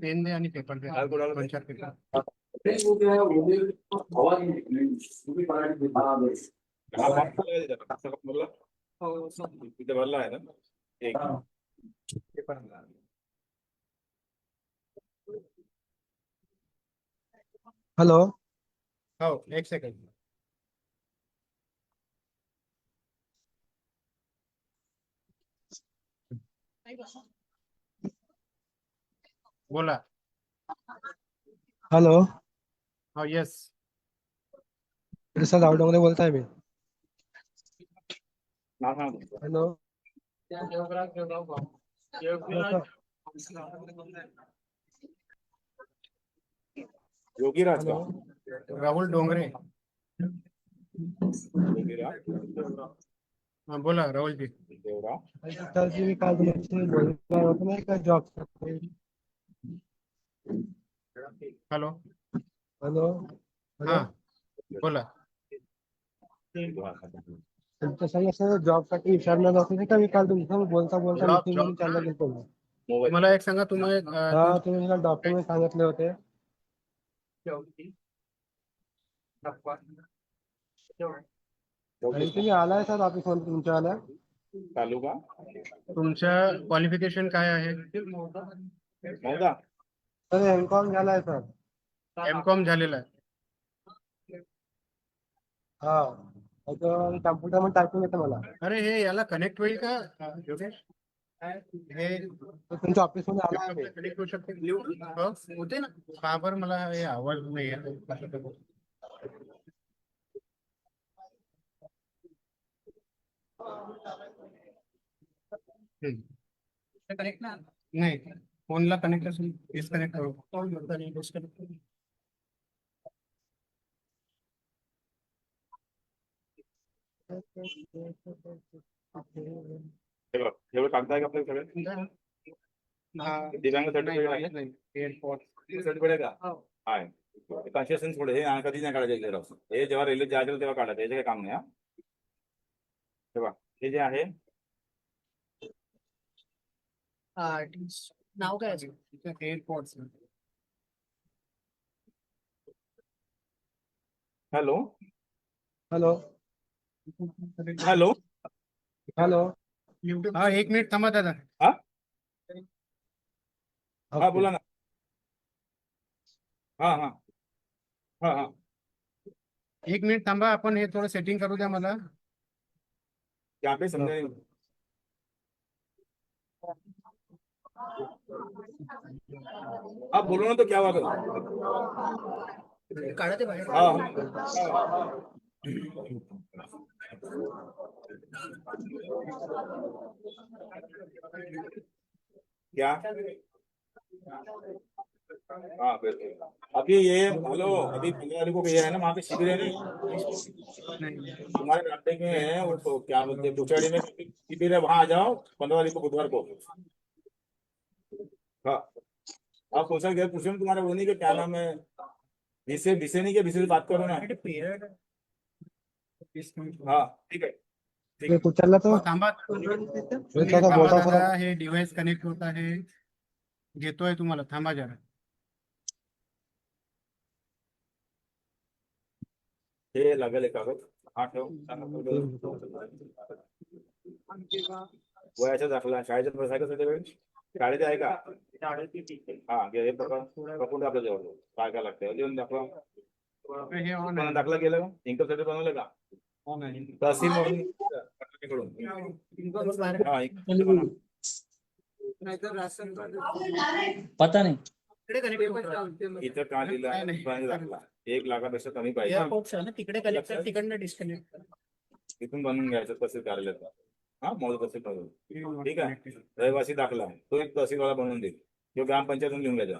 Pen दे आणि paper दे काय बोलायला दोन चार पेपर हा box भरला आहे त्याचा. कसा भरला? तिथे भरला आहे ना एक पेपर हॅलो हो एक सेकंड बोला। हॅलो हो येस प्रसाद आवडोंगरे बोलताय मी. हॅलो योगीराज का। हॅलो राहुल डोंगरे। हा बोला राहुलजी देवरा तर जी मी काल तुमच्याशी बोलणार होतो नाही का जॉब हॅलो हॅलो हा बोला। तुमच्या सांगितलं जॉब साठी विचारणार होते नाही का मी काल तुमच्यासोबत बोलता बोलता Job- मीटिंग मध्ये job- चालला गेलो मोबाईल मला एक सांगा तुम्ही अं, हा तुम्ही मला डॉक्युमेंट सांगितले होते। आणि तुम्ही आलाय सर ऑफ़िस मध्ये तुमच्या आल्या? तालुका? तुमच्या क्वालिफिकेशन काय आहे? नव्हता सर एम कॉम झालाय सर. एम कॉम झालेला आहे. हा. कम्प्युटरमध्ये टाकून येतं मला. अरे हे याला कनेक्ट होईल का? योगेश? हे तुमच्या ऑफिसमध्ये आला कनेक्ट होऊ शकते. होते ना? का बरं मला हे आवाज नाही येत? हम्म. नाही. फोनला कनेक्ट असेल डिस्कनेक्ट करू। डिस्कनेक्ट बघ एवढं कागद आहे का आपल्याला सगळे दिव्यांग सर्टिफिकेट सर्टिफिकेट का आहे कन्सेशन पुढे हे आणि कधी नाही काढायचे झेरॉक्स हे जेव्हा रेल्वे जायचं तेव्हा काढायचं याचे काही काम नाही हा तेव्हा हे जे आहे नाव काय airport hello hello hello hello हा एक मिनिट थांबा दादा. हा? बोला ना. हा हा. हा हा. एक मिनिट थांबा आपण हे थोडं सेटिंग करू द्या मला. यहाँ पे समझे आप बोलो ना तो क्या बात है? काढा ते हाँ। क्या? हाँ बिल्कुल। अभी ये हेलो अभी पंद्रह तारीख को ये है ना वहाँ पे शिविर है ना? तुम्हारे नाटे में है वो तो क्या बोलते हैं दुचाड़ी में शिविर है वहाँ आ जाओ पंद्रह तारीख को बुधवार को। आप क्वेश्चन क्या पूछो तुम्हारे वो नहीं कि क्या नाम है? विषय विषय नहीं के विषय बात करो ना। हाँ ठीक है। ते उचलला तो थांबा हे डिव्हाइस कनेक्ट होत आहे घेतोय तुम्हाला थांबा जरा। हे लागेल एक कागद हा। ठेव वयाचा दाखला शाळेचा बसायचा सर्टिफिकेट शाळेचे आहे का? हा घे, हे पकड पकडून आपल्या जवळ? काय काय लागतं लिहून पण दाखला केलं इन्कम सर्टिफिकेट बनवलं का? तहसील म्हणून. हा. पता नहीं. इथं का लिहिलं? दाखला एक लाखापेक्षा कमी पाहिजे. तिकडे कनेक्ट तिकडनं डिस्कनेक्ट इथून बनवून घ्यायचं तहसील कार्यालयात. हा मौल तहसील ठीक आहे. रहिवासी दाखला तो एक तहसीलवाला बनवून देईल. किंवा ग्रामपंचायतून लिहून घ्यायचा.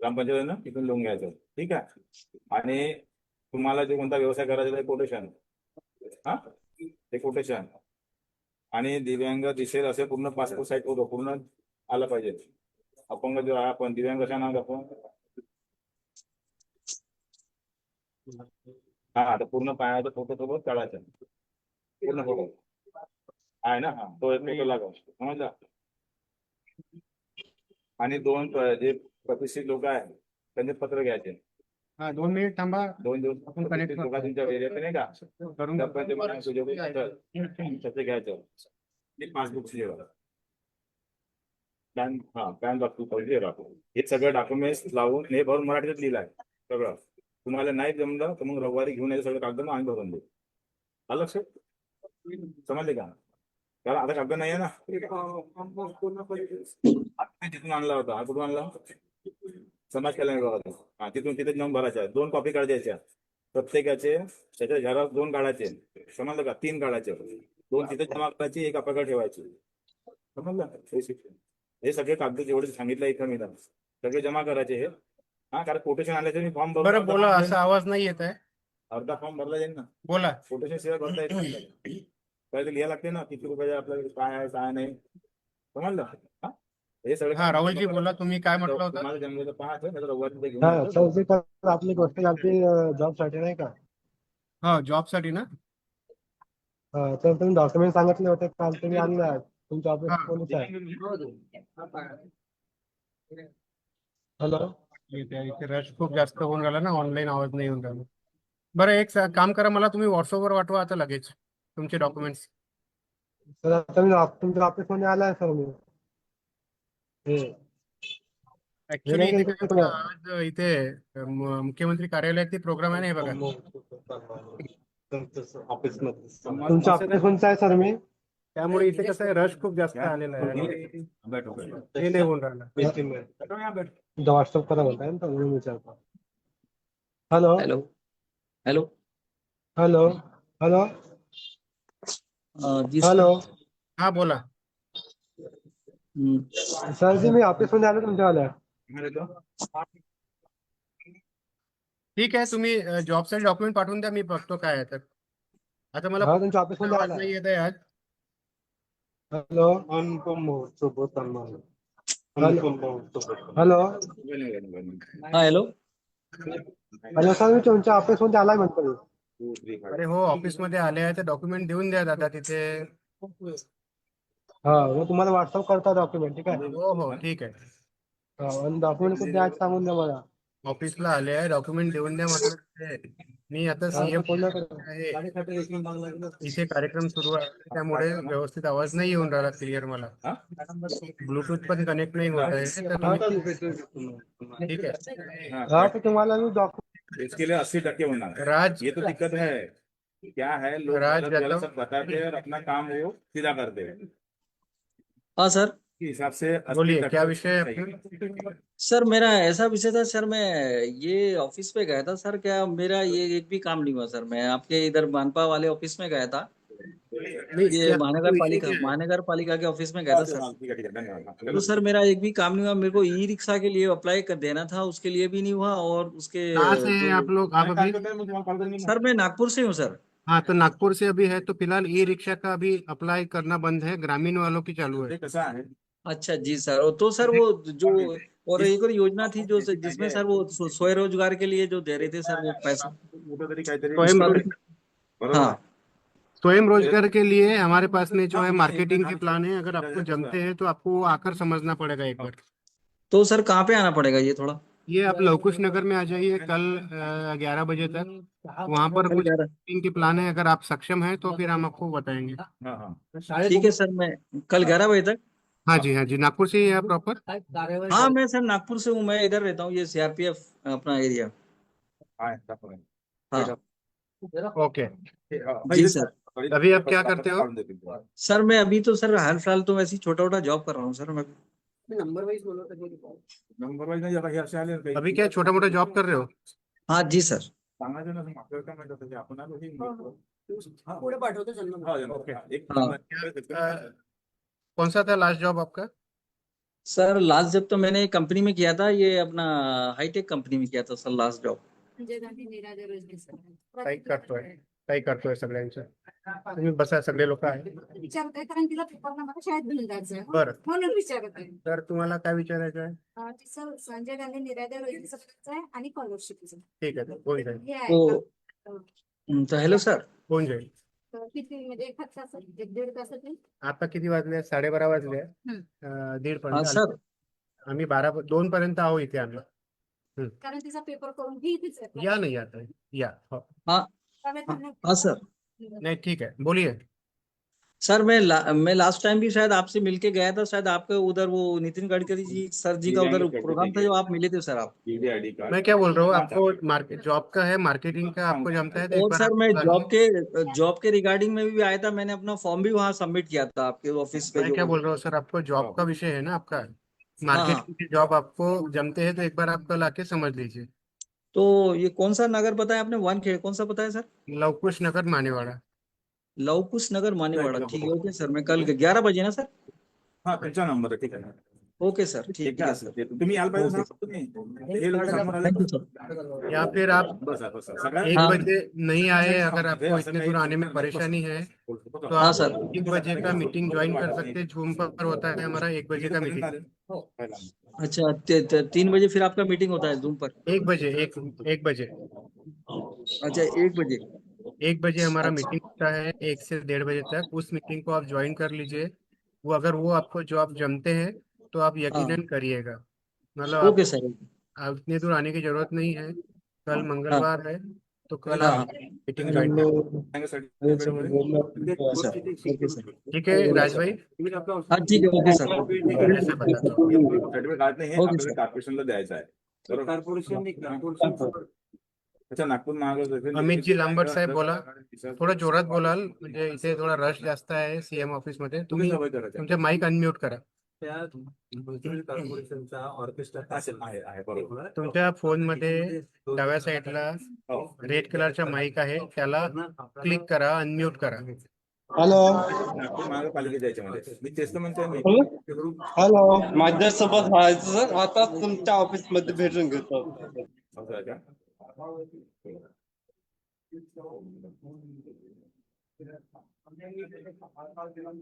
ग्रामपंचायत ना तिथून लिहून घ्यायचं. ठीक आहे. आणि तुम्हाला जे कोणता व्यवसाय करायचा ते कोटेशन हा? ते कोटेशन आणि दिव्यांग दिसेल असे पूर्ण पासपोर्ट साईट फोटो पूर्ण आलं पाहिजे. अपंग जो आहे आपण दिव्यांग कशा नाव आपण हा तर पूर्ण पायाचा फोटो सोबत काढायचा. पूर्ण फोटो आहे ना? हा तो एक फोटो लागो. समजला? आणि दोन जे प्रतिष्ठित लोक आहेत त्यांचे पत्र घ्यायचे. हा दोन मिनिट थांबा. दोन दिवस आपण लोक तुमच्या एरियात नाही का? करून त्याचं घ्यायचं. ते पासबुक पॅन हा पॅन पाहिजे राहतो हे सगळं डॉक्युमेंट्स लावून हे भरून मराठीत लिहिलं आहे सगळं. तुम्हाला नाही जमलं तर मग रविवारी घेऊन यायचं सगळं कागद आम्ही भरून देऊ आलं लक्षात? समजले का? कारण आता कागद नाही आहे. ना हा, तिथून आणला होता. हा कुठून आणला? समाज कल्याण विभागातून. हा तिथून तिथे जाऊन भरायच्या दोन कॉपी काढायच्या प्रत्येकाचे त्याच्या घरात दोन काढायचे. समजलं का? तीन काढायचे. दोन तिथे जमा करायची एक आपल्याकडे ठेवायची. समजलं? हे शिक्षण. हे सगळे कागद जेवढे सांगितलं इथं मी. सगळे जमा करायचे हे. हा कारण कोटेशन आल्याचे मी फॉर्म बरं बोला असा आवाज नाही येत आहे. अर्धा फॉर्म भरला जाईल ना. बोला. कोटेशन शिवाय भरता येत पहिले लिहायला लागते ना किती रुपयाचे आपल्याला काय आहे काय नाही. समजलं? हा? हे सगळं हा राहुलजी बोला तुम्ही काय म्हटलं होतं? तुम्हाला जमलं तर पाहायचं नाही तर रविवारी ते घेऊन हा यायचं. तर जे काय आपली गोष्ट झाली जॉबसाठी नाही का? हा जॉबसाठी ना? हा, तर तुम्ही डॉक्युमेंट सांगितले होते काल तुम्ही आणले तुमच्या ऑफिस हा. कोणीच आहे. हॅलो? इथे इथे रश खूप जास्त होऊन राहिला ना ऑनलाईन आवाज नाही येऊन राहिला. बरं एक सा- काम करा मला तुम्ही व्हॉट्सअपवर पाठवा आता लगेच. तुमचे डॉक्युमेंट्स सर आता मी ऑफ- तुमच्या ऑफ़िस मध्ये आलाय सर मी. हे ऍक्च्युली नाही, इथे नाही, नाही. आज इथे म- मुख्यमंत्री कार्यालयात ते प्रोग्राम आहे ना हे बघा. ऑफ़िस तुमच्या ऑफ़िस कोणचं आहे सर मी. त्यामुळे इथे कसं आहे रश खूप जास्त आलेला आहे. आणि बैठो, बैठो. हे नाही होऊन राहिलं. बैठो यहाँ बैठो. व्हॉट्सअप करा म्हणताय ना तर म्हणून विचारतो. Hello hello hello hello hello hello. हा बोला. हम्म, सर जी मी ऑफिसमध्ये आलो तुमच्यावाल्या? ठीक आहे तुम्ही जॉबसाठी डॉक्युमेंट पाठवून द्या मी बघतो काय आहे तर. आता मला हा तुमच्या ऑफिसमध्ये आवाज नाही येत आहे आज. हॅलो. अनुपम सोबत हॅलो. हा हेलो. हॅलो सर मी तुमच्या ऑफिसमध्ये आलाय म्हणतो अरे हो ऑफ़िस मध्ये आले आहे तर डॉक्युमेंट देऊन द्या दादा तिथे. हा मग तुम्हाला व्हॉट्सअप करता डॉक्युमेंट ठीक आहे? हो हो ठीक आहे. हा, आणि डॉक्युमेंट कुठे द्यायचं सांगून द्या मला. ऑफिसला आले आहे डॉक्युमेंट देऊन द्या म्हटलं तिथे. मी आता हा, सीएम. आहे. इथे कार्यक्रम सुरू आहे त्यामुळे व्यवस्थित आवाज़ नाही येऊन राहिला क्लिअर मला. ब्लूटूथ पण कनेक्ट नाही होत आहे तर हा, तुम्ही- ठीक आहे. हा तर तुम्हाला मी डॉक्युमेंट इसके लिए अस्सी टक्के होना राज ये तो दिक्कत है। क्या है? लोग राज यादव। सब बताते हैं और अपना काम वो सीधा करते हैं हाँ सर। हिसाब से बोलिए क्या विषय है सर मेरा ऐसा विषय था सर मैं ये ऑफ़िस पे गया था सर क्या मेरा ये एक भी काम नहीं हुआ सर मैं आपके इधर मानपा वाले ऑफ़िस में गया था। ये महानगर पालिका महानगर पालिका के ऑफ़िस में गया था सर। हाँ, ठीक है है तो सर मेरा एक भी काम नहीं हुआ मेरे को ई रिक्शा के लिए अप्लाई कर देना था उसके लिए भी नहीं हुआ और उसके से हैं आप लोग? आप अभी? सर मैं नागपुर से हूँ सर। हाँ तो नागपुर से अभी है तो फ़िलहाल ई रिक्शा का अभी अप्लाई करना बंद है ग्रामीण वालों की चालू है। अच्छा जी सर और तो सर वो जो और एक और योजना थी जो जिसमें सर वो स्व- स्वरोजगार के लिए जो दे रहे थे सर वो पैसा हाँ। स्वयं रोज़गार के लिए हमारे पास में जो है मार्केटिंग के प्लान है अगर आपको जमते हैं तो आपको वो आकर समझना पड़ेगा एक बार। तो सर कहाँ पे आना पड़ेगा ये थोड़ा? ये आप लवकुश नगर में आ जाइए कल ग्यारह बजे तक। वहाँ पर कुछ के प्लान है अगर आप सक्षम हैं तो फिर हम आपको बताएँगे। हाँ हाँ। ठीक है सर मैं कल ग्यारह बजे तक। हाँ जी हाँ जी नागपुर से ही है प्रॉपर हाँ मैं सर नागपुर से हूँ मैं इधर रहता हूँ ये सीआरपीएफ अपना एरिया हाँ. हाँ। ओके हाँ, जी सर। अभी आप क्या करते हो? सर मैं अभी तो सर हाल फ़िलहाल तो वैसे छोटा छोटा जॉब कर रहा हूँ सर मैं नंबर वाईज नाही आता हे असे आले ना काही. अभी क्या छोटा मोटा जॉब कर रहे हो हाँ जी सर सांगायचं ना आपल्याला काय माहिती आपण आलो हे हा. पुढे पाठवतो जन्म हा, जन्म. ओके. हा, एक हाँ. कौन सा था लास्ट जॉब आपका सर लास्ट जब तो मैंने कंपनी में किया था ये अपना हाईटेक कंपनी में किया था sir last job Sanjay Gandhi Niradhar काही करतोय सगळ्यांचं. तुम्ही बसा सगळे लोक आहे विचारतोय कारण तिला पेपरला मला शाळेत घेऊन जायचं बरं. म्हणून विचारत आहे. तर तुम्हाला काय विचारायचं आहे? अं, तिचं संजय गांधी निराधार आहे आणि स्कॉलरशिपचं ठीक आहे होऊन जाईल हे आहे हेलो सर होऊन जाईल तर किती म्हणजे एखाद एक दीड तासात येईल? आता किती वाजले? साडेबारा वाजले. हम्म. अं, दीड हाँ पण सर आम्ही बारा दोन पर्यंत आहो इथे आम्ही. कारण तिचा पेपर करून ही इथेच आहे. या नाही आता या. हो. त्यांना- हाँ सर। नहीं ठीक है बोलिए। सर मैं ला, मैं लास्ट टाइम भी शायद आपसे मिलके गया था शायद आपके उधर वो नितिन गडकरी जी सर जी का उधर प्रोग्राम था जो। आप मिले थे सर आप। ईडी आईडी कार्ड मैं क्या बोल रहा हूँ हाँ, आपको मार्केट जॉब का है मार्केटिंग का आपको जमता है तो और सर मैं जॉब के जॉब के रिगार्डिंग में भी आया था मैंने अपना फॉर्म भी वहाँ सबमिट किया था आपके ऑफ़िस पे मैं क्या बोल रहा हूँ सर आपको जॉब हाँ। का विषय है ना आपका? हाँ। मार्केटिंग की जॉब आपको जमते हैं तो एक बार आप कल आके समझ लीजिए। तो ये कौन सा नगर बताया आपने? वन खेड़ कौन सा बताया सर? लवकुश नगर मानेवाड़ा। लवकुश नगर मानेवाड़ा ठीक है ओके सर मैं कल ग्यारह बजे ना सर? हाँ कच्चा नंबर है ठीक आहे ओके सर ठीक ठीक है आहे सर। तुम्ही यायला पाहिजे. ना तुम्ही? हे लोक समोर आले थैंक यू सर. या फिर आप बसा बसा एक। बजे नहीं आए अगर आपको इतने दूर आने में परेशानी है तो हाँ आप सर। एक बजे का मीटिंग ज्वाइन कर सकते हैं जूम पर होता है हमारा एक बजे का मीटिंग। अच्छा तीन बजे फिर आपका मीटिंग होता है जूम पर? एक बजे एक एक बजे। अच्छा एक बजे। एक बजे हमारा। मीटिंग होता है एक से डेढ़ बजे तक। उस मीटिंग को आप ज्वाइन कर लीजिए। वो अगर वो आपको जो आप जमते हैं तो आप यकीनन करिएगा। मतलब ओके आप, सर। आप इतनी दूर आने की ज़रूरत नहीं है। कल मंगलवार है तो कल हाँ। आप मीटिंग ज्वाइन सर ठीक है राज भाई? हाँ ठीक है ओके सर। है हूँ हे. कॉर्पोरेशनला द्यायचं आहे अच्छा नागपूर महानगर अमित जी लांबट साहेब बोला. थोडं जोरात बोलाल म्हणजे इथे थोडा रश जास्त आहे सीएम ऑफ़िस मध्ये। तुम्ही तुम्ही तुमचे माईक अनम्यूट करा। त्या म्युन्सिपल कॉर्पोरेशनचा ऑर्केस्ट्रा असेल आहे आहे बरोबर. तुमच्या फोनमध्ये डाव्या साईडला हो रेड कलरचा माईक आहे त्याला क्लिक करा अनम्यूट करा. हॅलो याच्यामध्ये मी तेच तर म्हणतोय मी हॅलो माझ्यासोबत व्हायचं सर आता तुमच्या ऑफिसमध्ये भेटून घेतो?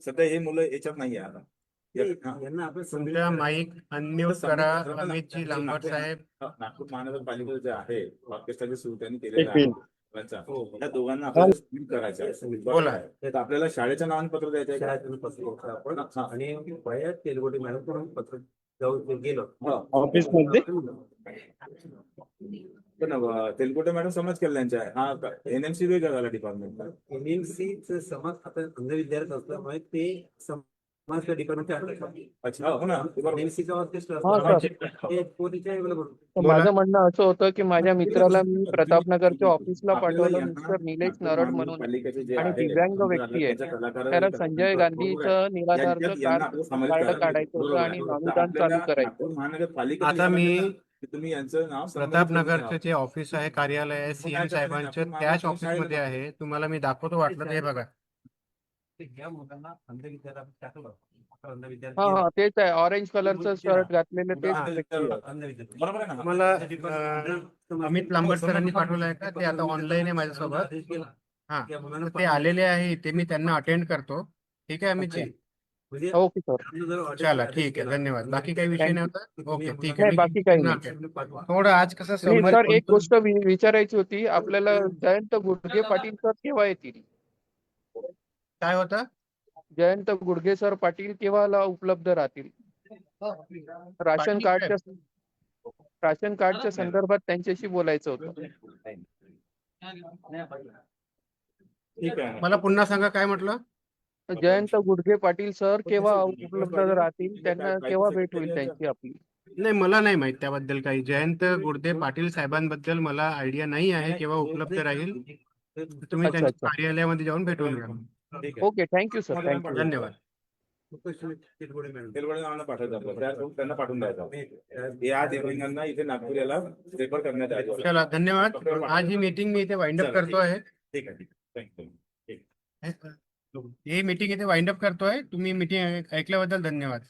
सध्या हे मुलं याच्यात नाही आहे आता. हा. तुमच्या माईक अनम्यूट करा अमित जी लांबट साहेब. हा, नागपूर महानगरपालिकेचं जे आहे ऑर्केस्ट्राची सुरू त्यांनी एक केलेलं आहे त्यांचा. हो. त्या दोघांना आपल्याला करायचं आहे. बोला. आपल्याला शाळेच्या नावाने पत्र द्यायचं आहे पत्र आपण हा. आणि तेलगोटी मॅडमकडून पत्र जाऊन गेलो. हा. ऑफिसमध्ये पण मॅडम समाज कल्याणच्या आहे हा एनएमसी वेगळा झाला डिपार्टमेंट एमएमसी च समाज आता अंध विद्यार्थी असल्यामुळे ते हो माझं म्हणणं असं होतं की माझ्या मित्राला मी प्रतापनगरच्या ऑफिसला पाठवलं मिस्टर निलेश नरड म्हणून. आणि दिव्यांग व्यक्ती आहे. त्याला संजय गांधीचं निराधार कार्ड काढायचं होतं आणि अनुदान चालू करायचं. आता मी तुम्ही यांचं नाव प्रतापनगरचे जे ऑफिस आहे कार्यालय आहे सीएम साहेबांचे त्याच ऑफिसमध्ये आहे. तुम्हाला मी दाखवतो वाटलं ते बघा. ते ह्या मुलांना. अंध विद्यार्थी आपण टाकलं. आता अंध हा विद्यार्थी हा तेच आहे. ऑरेंज कलरचं शर्ट घातलेलं तेच हा, व्यक्ती आहे. अंध विद्यार्थी. बरोबर आहे ना? मला अं, अमित लांबट सरांनी पाठवलं आहे का? ते आता ऑनलाईन आहे माझ्यासोबत. आदेश. हा त्या मुलांना ते आलेले आहे ते मी त्यांना अटेंड करतो. ठीक आहे अमित जी म्हणजे ओके सर. जर ऑर्डर चला आदेश ठीक आहे. केला, धन्यवाद. बाकी काही विषय Thank नाही तर होता? तुम्ही ओके ठीक नाही आहे बाकी काही नाही. तुम्ही पाठवा. थोडं आज कसं नाही सोमवारी सर एक कोणतं- गोष्ट वि- विचारायची होती. आपल्याला जयंत गुडगे पाटील सर केव्हा येतील? काय होतं? जयंत गुडगे सर पाटील केव्हाला उपलब्ध राहतील? राशन कार्डच्या राशन कार्डच्या संदर्भात त्यांच्याशी बोलायचं होतं. ठीक आहे. ना. मला पुन्हा सांगा काय म्हटलं? जयंत गुडगे पाटील सर केव्हा. उपलब्ध राहतील? त्यांना केव्हा भेट होईल त्यांची आपली? नाही मला नाही माहीत त्याबद्दल काही. जयंत गुडदे पाटील साहेबांबद्दल मला आयडिया नाही आहे केव्हा उपलब्ध राहील. तुम्ही त्यांच्या. कार्यालयामध्ये जाऊन भेटून घ्या. Okay thank you sir. थँक्यू धन्यवाद त्यांना पाठवून द्यायचं. या दिव्यांगांना इथे नागपूर याला रेफर करण्यात आलं. चला धन्यवाद. आज ही मीटिंग मी इथे वाइंड अप चला, करतो आहे. ठीक आहे ठीक आहे. थँक्यू ही मीटिंग इथे वाइंड अप करतोय तुम्ही मीटिंग ऐकल्याबद्दल धन्यवाद.